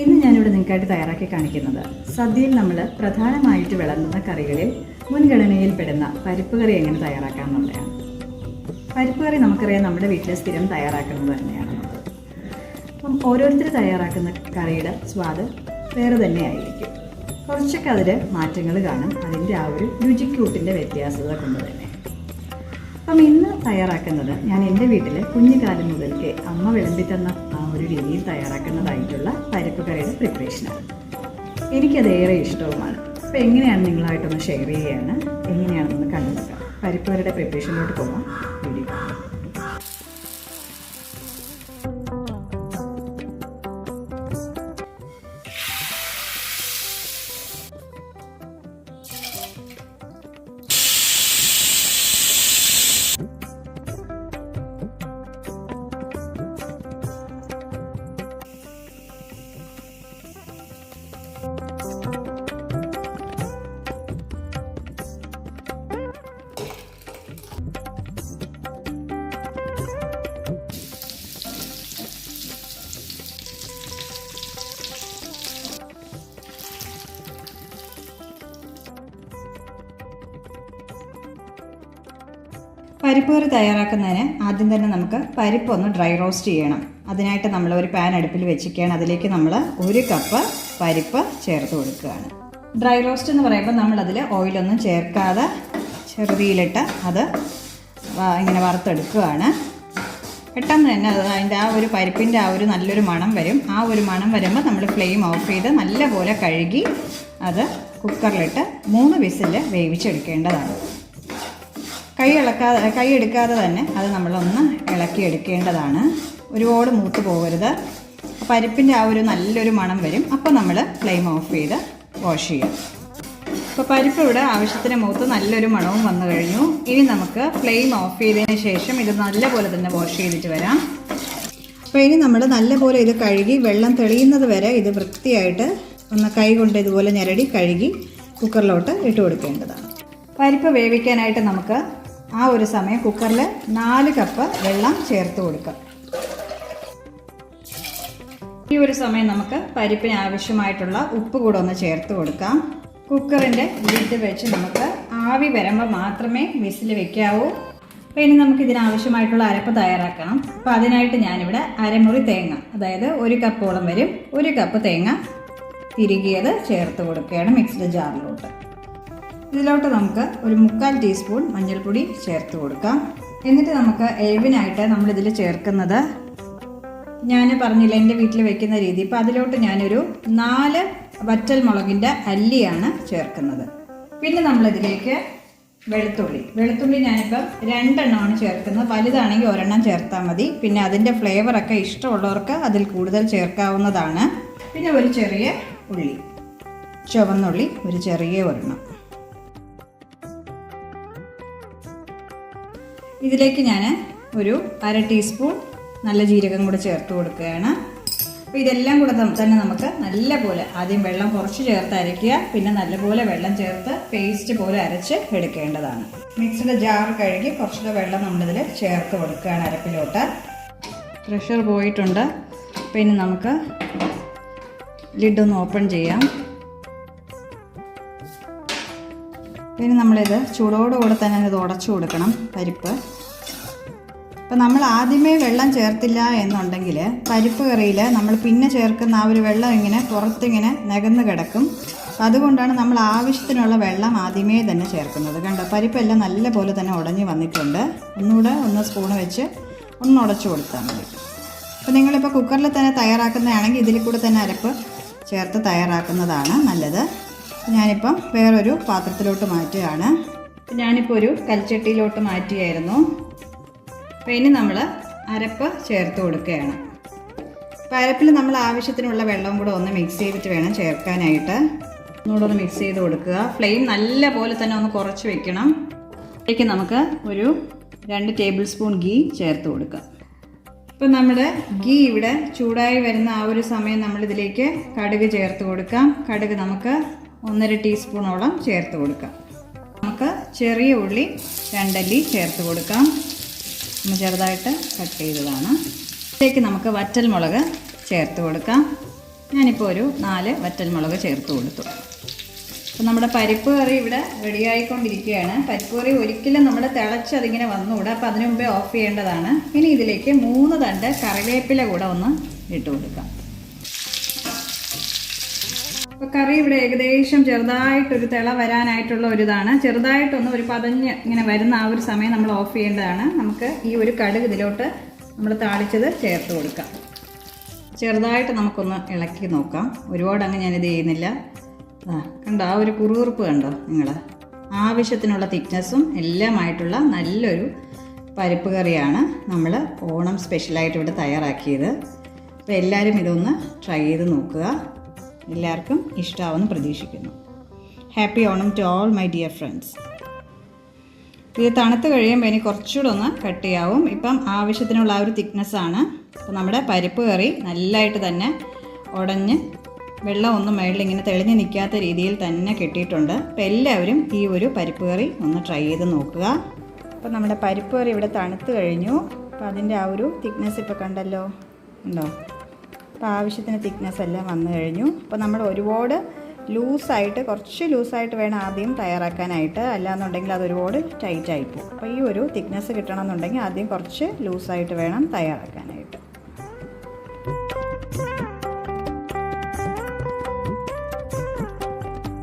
ഇന്ന് ഞാനിവിടെ നിങ്ങൾക്കായിട്ട് തയ്യാറാക്കി കാണിക്കുന്നത്. സദ്യയിൽ നമ്മൾ പ്രധാനമായിട്ട് വിളമ്പുന്ന കറികളിൽ മുൻഗണനയിൽ പെടുന്ന പരിപ്പ് കറി എങ്ങനെ തയ്യാറാക്കാമെന്നുള്ളതാണ്. പരിപ്പ് കറി നമുക്കറിയാം നമ്മുടെ വീട്ടിലെ സ്ഥിരം തയ്യാറാക്കുന്നത് തന്നെയാണ്. അപ്പം ഓരോരുത്തർ തയ്യാറാക്കുന്ന കറിയുടെ സ്വാദ് വേറെ തന്നെയായിരിക്കും. കുറച്ചൊക്കെ അതിൽ മാറ്റങ്ങൾ കാണും. അതിന്റെ ആ ഒരു രുചിക്കൂട്ടിന്റെ വ്യത്യാസത കൊണ്ട് തന്നെ. അപ്പം ഇന്ന് തയ്യാറാക്കുന്നത് ഞാൻ എന്റെ വീട്ടിൽ കുഞ്ഞുകാലം മുതൽക്ക് അമ്മ വിളമ്പി തന്ന ആ ഒരു രീതിയിൽ തയ്യാറാക്കുന്നതായിട്ടുള്ള പരിപ്പ് കറിയുടെ പ്രിപ്പറേഷനാണ് എനിക്കത് ഏറെ ഇഷ്ടവുമാണ്. അപ്പോൾ എങ്ങനെയാണ് നിങ്ങളായിട്ടൊന്ന് ഷെയർ ചെയ്യുകയാണ്? എങ്ങനെയാണെന്ന് കണ്ടു നോക്കാം പരിപ്പ് കറിയുടെ പ്രിപ്പറേഷനിലോട്ട് പോകാം വീഡിയോ കാണാം പരിപ്പ് തയ്യാറാക്കുന്നതിന് ആദ്യം തന്നെ നമുക്ക് പരിപ്പ് ഒന്ന് ഡ്രൈ റോസ്റ്റ് ചെയ്യണം. അതിനായിട്ട് നമ്മൾ ഒരു പാൻ അടുപ്പിൽ വെച്ചിരിക്കുകയാണ്. അതിലേക്ക് നമ്മൾ ഒരു കപ്പ് പരിപ്പ് ചേർത്ത് കൊടുക്കുകയാണ്. ഡ്രൈ റോസ്റ്റ് എന്ന് പറയുമ്പോൾ നമ്മളതിൽ ഓയിലൊന്നും ചേർക്കാതെ ചെറുതിയിലിട്ട് അത് ഇങ്ങനെ വറുത്തെടുക്കുകയാണ്. പെട്ടെന്ന് തന്നെ അത് അതിന്റെ ആ ഒരു പരിപ്പിന്റെ ആ ഒരു നല്ലൊരു മണം വരും. ആ ഒരു മണം വരുമ്പോൾ നമ്മൾ ഫ്ലെയിം ഓഫ് ചെയ്ത് നല്ലപോലെ കഴുകി അത് കുക്കറിലിട്ട് മൂന്ന് വിസിൽ വേവിച്ചെടുക്കേണ്ടതാണ്. കൈ ഇളക്കാതെ കൈ എടുക്കാതെ തന്നെ അത് നമ്മളൊന്ന് ഇളക്കി എടുക്കേണ്ടതാണ്. ഒരുപാട് മൂത്ത് പോകരുത്. പരിപ്പിന്റെ ആ ഒരു നല്ലൊരു മണം വരും. അപ്പോൾ നമ്മൾ ഫ്ലെയിം ഓഫ് ചെയ്ത് വാഷ് ചെയ്യാം. അപ്പോൾ പരിപ്പ് ഇവിടെ ആവശ്യത്തിന് മൂത്ത് നല്ലൊരു മണവും വന്നു കഴിഞ്ഞു. ഇനി നമുക്ക് ഫ്ലെയിം ഓഫ് ചെയ്തതിന് ശേഷം ഇത് നല്ലപോലെ തന്നെ വാഷ് ചെയ്തിട്ട് വരാം. അപ്പോൾ ഇനി നമ്മൾ നല്ലപോലെ ഇത് കഴുകി വെള്ളം തെളിയുന്നത് വരെ ഇത് വൃത്തിയായിട്ട് ഒന്ന് കൈ കൊണ്ട് ഇതുപോലെ ഞെരടി കഴുകി കുക്കറിലോട്ട് ഇട്ട് കൊടുക്കേണ്ടതാണ്. പരിപ്പ് വേവിക്കാനായിട്ട് നമുക്ക് ആ ഒരു സമയം കുക്കറിൽ നാല് കപ്പ് വെള്ളം ചേർത്ത് കൊടുക്കാം. ഈ ഒരു സമയം നമുക്ക് പരിപ്പിന് ആവശ്യമായിട്ടുള്ള ഉപ്പ് കൂടെ ഒന്ന് ചേർത്ത് കൊടുക്കാം. കുക്കറിന്റെ ലിഡ് വെച്ച് നമുക്ക് ആവി വരുമ്പോൾ മാത്രമേ വിസിൽ വെക്കാവൂ. അപ്പോൾ ഇനി നമുക്ക് ഇതിനാവശ്യമായിട്ടുള്ള അരപ്പ് തയ്യാറാക്കണം. അപ്പോൾ അതിനായിട്ട് ഞാനിവിടെ അരമുറി തേങ്ങ അതായത് ഒരു കപ്പോളം വരും ഒരു കപ്പ് തേങ്ങ തിരികിയത് ചേർത്ത് കൊടുക്കുകയാണ് മിക്സ്ഡ് ജാറിലോട്ട്. ഇതിലോട്ട് നമുക്ക് ഒരു മുക്കാൽ ടീസ്പൂൺ മഞ്ഞൾപ്പൊടി ചേർത്ത് കൊടുക്കാം. എന്നിട്ട് നമുക്ക് എരിവിനായിട്ട് നമ്മളിതിൽ ചേർക്കുന്നത് ഞാൻ പറഞ്ഞില്ല എന്റെ വീട്ടിൽ വെക്കുന്ന രീതി. ഇപ്പം അതിലോട്ട് ഞാനൊരു നാല് വറ്റൽ മുളകിന്റെ അല്ലിയാണ് ചേർക്കുന്നത്. പിന്നെ നമ്മളിതിലേക്ക് വെളുത്തുള്ളി. വെളുത്തുള്ളി ഞാനിപ്പം രണ്ടെണ്ണമാണ് ചേർക്കുന്നത്. വലുതാണെങ്കിൽ ഒരെണ്ണം ചേർത്താൽ മതി. പിന്നെ അതിന്റെ ഫ്ലേവറൊക്കെ ഇഷ്ടമുള്ളവർക്ക് അതിൽ കൂടുതൽ ചേർക്കാവുന്നതാണ്. പിന്നെ ഒരു ചെറിയ ഉള്ളി. ചുവന്നുള്ളി ഒരു ചെറിയ ഒരെണ്ണം. ഇതിലേക്ക് ഞാൻ ഒരു അര ടീസ്പൂൺ നല്ല ജീരകം കൂടെ ചേർത്ത് കൊടുക്കുകയാണ്. അപ്പോൾ ഇതെല്ലാം കൂടെ തന്നെ നമുക്ക് നല്ല പോലെ ആദ്യം വെള്ളം കുറച്ച് ചേർത്ത് അരയ്ക്കുക. പിന്നെ നല്ലപോലെ വെള്ളം ചേർത്ത് പേസ്റ്റ് പോലെ അരച്ച് എടുക്കേണ്ടതാണ്. മിക്സിയുടെ ജാർ കഴുകി കുറച്ചുകൂടെ വെള്ളം നമ്മളിതിൽ ചേർത്ത് കൊടുക്കുകയാണ് അരപ്പിലോട്ട്. പ്രഷർ പോയിട്ടുണ്ട്. ഇനി നമുക്ക് ലിഡ് ഒന്ന് ഓപ്പൺ ചെയ്യാം. പിന്നെ നമ്മളിത് ചൂടോടുകൂടെ തന്നെ ഇത് ഉടച്ചു കൊടുക്കണം പരിപ്പ്. അപ്പം നമ്മൾ ആദ്യമേ വെള്ളം ചേർത്തില്ല എന്നുണ്ടെങ്കിൽ പരിപ്പ് കറിയിൽ നമ്മൾ പിന്നെ ചേർക്കുന്ന ആ ഒരു വെള്ളം ഇങ്ങനെ പുറത്തിങ്ങനെ നികന്ന് കിടക്കും. അതുകൊണ്ടാണ് നമ്മൾ ആവശ്യത്തിനുള്ള വെള്ളം ആദ്യമേ തന്നെ ചേർക്കുന്നത്. കണ്ടോ പരിപ്പെല്ലാം നല്ല പോലെ തന്നെ ഉടഞ്ഞു വന്നിട്ടുണ്ട്. ഒന്നുകൂടെ ഒന്ന് സ്പൂൺ വെച്ച് ഒന്ന് ഉടച്ചു കൊടുത്താൽ മതി. അപ്പോൾ നിങ്ങളിപ്പോൾ കുക്കറിൽ തന്നെ തയ്യാറാക്കുന്നതാണെങ്കിൽ ഇതിൽ കൂടെ തന്നെ അരപ്പ് ചേർത്ത് തയ്യാറാക്കുന്നതാണ് നല്ലത്. ഞാനിപ്പം വേറൊരു പാത്രത്തിലോട്ട് മാറ്റുകയാണ്. ഞാനിപ്പോൾ ഒരു കൽച്ചട്ടിയിലോട്ട് മാറ്റിയായിരുന്നു. അപ്പോൾ ഇനി നമ്മൾ അരപ്പ് ചേർത്ത് കൊടുക്കുകയാണ്. അപ്പോൾ അരപ്പിൽ നമ്മൾ ആവശ്യത്തിനുള്ള വെള്ളം കൂടെ ഒന്ന് മിക്സ് ചെയ്തിട്ട് വേണം ചേർക്കാനായിട്ട്. ഒന്നുകൂടെ ഒന്ന് മിക്സ് ചെയ്ത് കൊടുക്കുക. ഫ്ലെയിം നല്ല പോലെ തന്നെ ഒന്ന് കുറച്ച് വെക്കണം. അതിലേക്ക് നമുക്ക് ഒരു രണ്ട് ടേബിൾ സ്പൂൺ ഗീ ചേർത്ത് കൊടുക്കുക ഇപ്പം നമ്മുടെ ഗീ ഇവിടെ ചൂടായി വരുന്ന ആ ഒരു സമയം നമ്മളിതിലേക്ക് കടുക് ചേർത്ത് കൊടുക്കാം. കടുക് നമുക്ക് ഒന്നര ടീസ്പൂണോളം ചേർത്ത് കൊടുക്കാം. നമുക്ക് ചെറിയ ഉള്ളി രണ്ടല്ലി ചേർത്ത് കൊടുക്കാം. നമ്മൾ ചെറുതായിട്ട് കട്ട് ചെയ്തതാണ്. ഇതിലേക്ക് നമുക്ക് വറ്റൽ മുളക് ചേർത്ത് കൊടുക്കാം. ഞാനിപ്പോൾ ഒരു നാല് വറ്റൽ മുളക് ചേർത്ത് കൊടുത്തു. അപ്പോൾ നമ്മുടെ പരിപ്പ് കറി ഇവിടെ റെഡിയായിക്കൊണ്ടിരിക്കുകയാണ് പരിപ്പ് കറി ഒരിക്കലും നമ്മൾ തിളച്ച് അതിങ്ങനെ വന്നുകൂടാ. അപ്പോൾ അതിനു മുമ്പേ ഓഫ് ചെയ്യേണ്ടതാണ്. ഇനി ഇതിലേക്ക് മൂന്ന് തണ്ട് കറിവേപ്പില കൂടെ ഒന്ന് ഇട്ട് കൊടുക്കാം. അപ്പോൾ കറി ഇവിടെ ഏകദേശം ചെറുതായിട്ടൊരു തിള വരാനായിട്ടുള്ള ഒരു ഇതാണ് ചെറുതായിട്ടൊന്ന് ഒരു പതഞ്ഞ് ഇങ്ങനെ വരുന്ന ആ ഒരു സമയം നമ്മൾ ഓഫ് ചെയ്യേണ്ടതാണ്. നമുക്ക് ഈ ഒരു കടുക് ഇതിലോട്ട് നമ്മൾ താളിച്ചത് ചേർത്ത് കൊടുക്കാം. ചെറുതായിട്ട് നമുക്കൊന്ന് ഇളക്കി നോക്കാം. ഒരുപാട് അങ്ങ് ഞാനിത് ചെയ്യുന്നില്ല. കണ്ടോ ആ ഒരു കുറുകുറുപ്പ് കണ്ടോ നിങ്ങൾ ആവശ്യത്തിനുള്ള തിക്നെസ്സും എല്ലാമായിട്ടുള്ള നല്ലൊരു പരിപ്പ് കറിയാണ് നമ്മൾ ഓണം സ്പെഷ്യലായിട്ട് ഇവിടെ തയ്യാറാക്കിയത്. അപ്പോൾ എല്ലാവരും ഇതൊന്ന് ട്രൈ ചെയ്ത് നോക്കുക. എല്ലാവർക്കും ഇഷ്ടമാവുമെന്ന് പ്രതീക്ഷിക്കുന്നു. Happy Onam to all my dear friends ഇത് തണുത്ത് കഴിയുമ്പോൾ ഇനി കുറച്ചുകൂടെ ഒന്ന് കട്ടിയാവും ഇപ്പം ആവശ്യത്തിനുള്ള ആ ഒരു ആണ്. അപ്പോൾ നമ്മുടെ പരിപ്പ് കറി നല്ലതായിട്ട് തന്നെ ഉടഞ്ഞ് വെള്ളം ഒന്നും മേളിൽ ഇങ്ങനെ തെളിഞ്ഞ് നിൽക്കാത്ത രീതിയിൽ തന്നെ കിട്ടിയിട്ടുണ്ട്. അപ്പോൾ എല്ലാവരും ഈ ഒരു പരിപ്പ് കറി ഒന്ന് ട്രൈ ചെയ്ത് നോക്കുക. അപ്പോൾ നമ്മുടെ പരിപ്പ് കറി ഇവിടെ തണുത്ത് കഴിഞ്ഞു. അപ്പോൾ അതിന്റെ ആ ഒരു തിക്നെസ് ഇപ്പോൾ കണ്ടല്ലോ? ഉണ്ടോ? അപ്പോൾ ആവശ്യത്തിന് തിക്നെസ് എല്ലാം വന്നു കഴിഞ്ഞു. അപ്പോൾ നമ്മൾ ഒരുപാട് ലൂസായിട്ട് കുറച്ച് ലൂസായിട്ട് വേണം ആദ്യം തയ്യാറാക്കാനായിട്ട്. അല്ലാന്നുണ്ടെങ്കിൽ അത് ഒരുപാട് ടൈറ്റ് പോകും. അപ്പോൾ ഈ ഒരു തിക്നെസ് കിട്ടണമെന്നുണ്ടെങ്കിൽ ആദ്യം കുറച്ച് ലൂസായിട്ട് വേണം തയ്യാറാക്കാനായിട്ട്.